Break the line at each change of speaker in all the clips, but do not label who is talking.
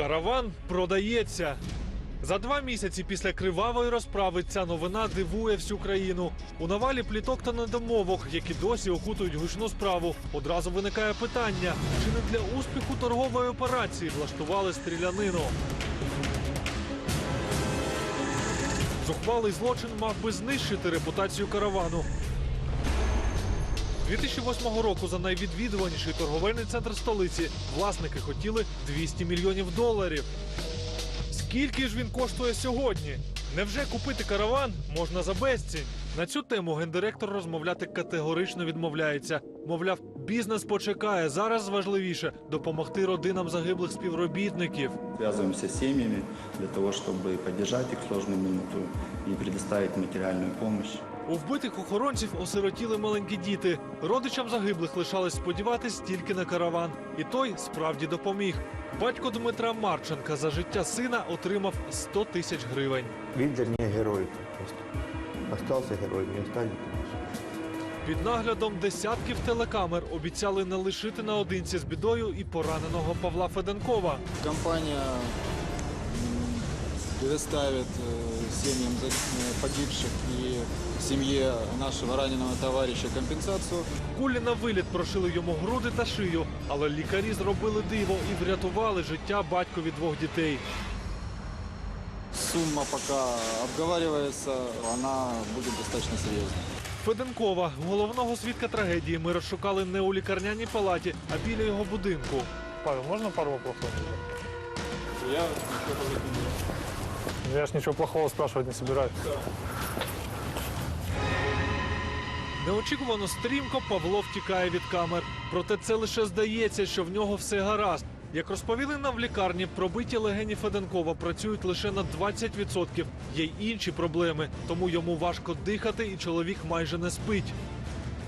Караван продається. За два місяці після кривавої розправи ця новина дивує всю країну. У навалі пліток та недомовок, які досі окутують гучну справу. Одразу виникає питання: чи не для успіху торгової операції влаштували стрілянину? Зухвалий злочин мав би знищити репутацію каравану. 2008 року за найвідвідуваніший торговельний центр столиці власники хотіли 200 мільйонів доларів. Скільки ж він коштує сьогодні? Невже купити караван можна за безцінь? На цю тему гендиректор розмовляти категорично відмовляється. Мовляв, бізнес почекає. Зараз важливіше допомогти родинам загиблих співробітників.
Связываемся с семьями для того, поддержать их в сложную минуту и предоставить материальную помощь.
У вбитих охоронців осиротіли маленькі діти. Родичам загиблих лишалось сподіватись тільки на караван. І той справді допоміг. Батько Дмитра Марченка за життя сина отримав 100 тисяч гривень.
Він для мене герой просто. Остался героем, не останется.
Під наглядом десятків телекамер обіцяли не лишити наодинці з бідою і пораненого Павла Феденкова.
Компания м, предоставит э, семьям за- э, погибших и семье нашего раненого товарища компенсацию.
Кулі на виліт прошили йому груди та шию, але лікарі зробили диво і врятували життя батькові двох дітей.
Сумма пока обговаривается, она будет достаточно серьезной.
Феденкова, головного свідка трагедії, ми розшукали не у лікарняній палаті, а біля його будинку.
Павел, можно пару вопросов?
Я
Я ж ничего плохого спрашивать не собираюсь.
Неочікувано стрімко Павло втікає від камер. Проте це лише здається, що в нього все гаразд. Як розповіли нам в лікарні, пробиті легені Феденкова працюють лише на 20%. Є й інші проблеми, тому йому важко дихати, і чоловік майже не спить.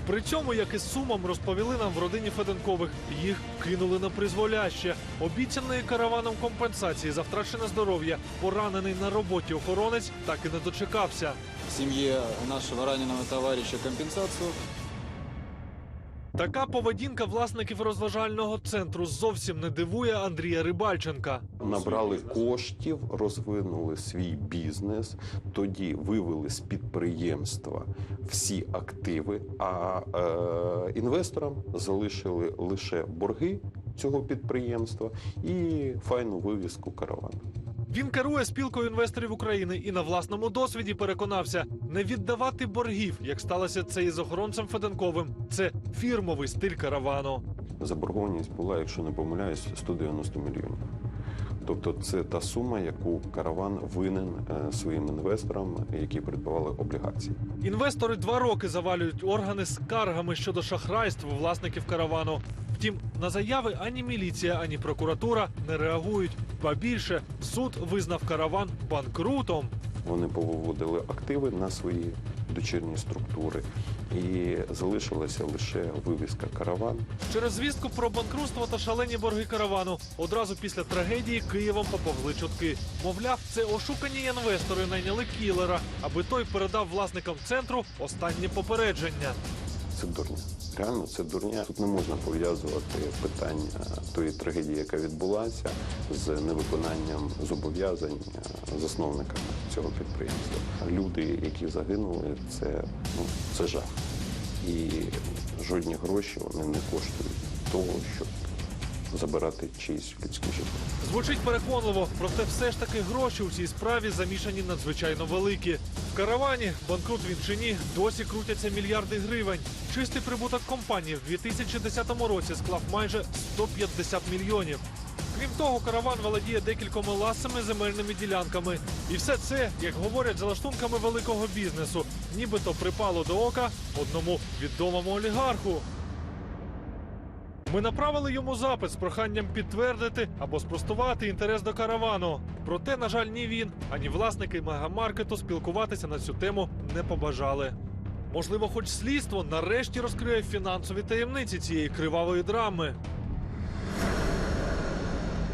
При цьому, як із сумом, розповіли нам в родині Феденкових, їх кинули на призволяще. Обіцяної караваном компенсації за втрачене здоров'я, поранений на роботі охоронець так і не дочекався.
семье нашего раненого товарища компенсацию.
Така поведінка власників розважального центру зовсім не дивує Андрія Рибальченка.
Набрали коштів, розвинули свій бізнес, тоді вивели з підприємства всі активи, а е, інвесторам залишили лише борги цього підприємства і файну вивіску каравану.
Він керує спілкою інвесторів України і на власному досвіді переконався не віддавати боргів, як сталося це із охоронцем Феденковим. Це фірмовий стиль каравану.
Заборгованість була, якщо не помиляюсь, 190 мільйонів. Тобто це та сума, яку караван винен е, своїм інвесторам, які придбавали облігації.
Інвестори два роки завалюють органи скаргами щодо шахрайств власників каравану. Втім, на заяви ані міліція, ані прокуратура не реагують. Ба більше суд визнав караван банкрутом.
Вони повиводили активи на свої дочірні структури, і залишилася лише вивіска караван.
Через звістку про банкрутство та шалені борги каравану одразу після трагедії Києвом поповзли чутки. Мовляв, це ошукані інвестори найняли кілера, аби той передав власникам центру останнє попередження.
Це дурня. Реально, це дурня. Тут не можна пов'язувати питання тої трагедії, яка відбулася, з невиконанням зобов'язань е, засновниками цього підприємства. Люди, які загинули, це ну це жах. І жодні гроші вони не коштують того, щоб забирати чиїсь людське життя.
Звучить переконливо, проте все ж таки гроші у цій справі замішані надзвичайно великі. В каравані, банкрут він чи ні, досі крутяться мільярди гривень. Чистий прибуток компанії в 2010 році склав майже 150 мільйонів. Крім того, караван володіє декількома ласими земельними ділянками. І все це, як говорять, за лаштунками великого бізнесу, нібито припало до ока одному відомому олігарху. Ми направили йому запит з проханням підтвердити або спростувати інтерес до каравану. Проте, на жаль, ні він, ані власники мегамаркету спілкуватися на цю тему не побажали. Можливо, хоч слідство нарешті розкриє фінансові таємниці цієї кривавої драми.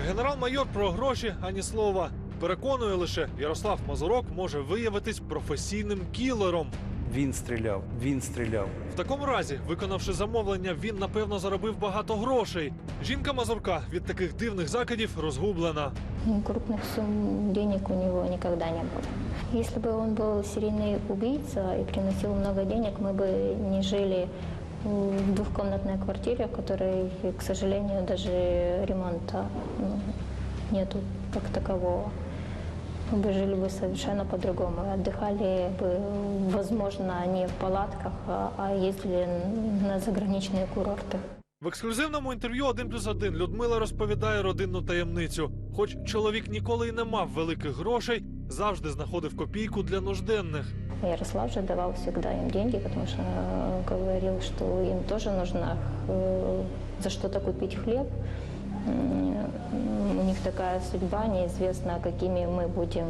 Генерал-майор про гроші ані слова. Переконує лише, Ярослав Мазурок може виявитись професійним кілером.
Він стріляв, він стріляв.
В такому разі, виконавши замовлення, він напевно заробив багато грошей. Жінка Мазурка від таких дивних закидів розгублена.
Ну, Крупных сумм денег у него никогда не было. Если бы он был серийный убийца и приносил много денег, мы бы не жили в двухкомнатной квартире, в которой, к сожалению, даже ремонта ну, нету как такового. Мы бы жили бы совершенно по-другому. Отдыхали бы, возможно, не в палатках, а а ездили на заграничные курорты.
В ексклюзивному інтерв'ю «1 плюс 1» Людмила розповідає родинну таємницю. Хоч чоловік ніколи й не мав великих грошей, завжди знаходив копійку для нужденних.
Ярослав же давал всегда им деньги, потому что э, говорил, что им тоже нужно э, за что-то купить хлеб. У них такая судьба, неизвестно, какими мы будем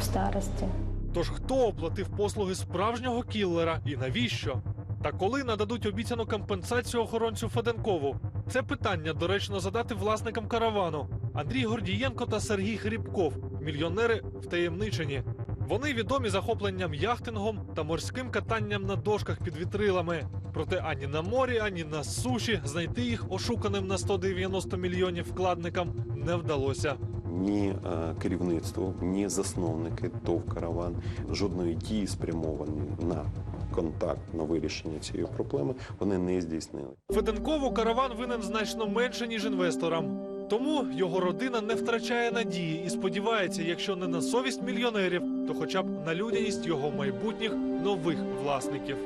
в старости.
Тож хто оплатив послуги справжнього кіллера і навіщо? Та коли нададуть обіцяну компенсацію охоронцю Феденкову? Це питання доречно задати власникам каравану. Андрій Гордієнко та Сергій Хрібков, мільйонери втаємничені. Вони відомі захопленням яхтингом та морським катанням на дошках під вітрилами. Проте ані на морі, ані на суші знайти їх ошуканим на 190 мільйонів вкладникам не вдалося.
Ні е, керівництво, ні засновники ТОВ «Караван» жодної дії спрямовані на контакт, на вирішення цієї проблеми вони не здійснили.
Феденкову караван винен значно менше, ніж інвесторам. Тому його родина не втрачає надії і сподівається, якщо не на совість мільйонерів, то хоча б на людяність його майбутніх нових власників.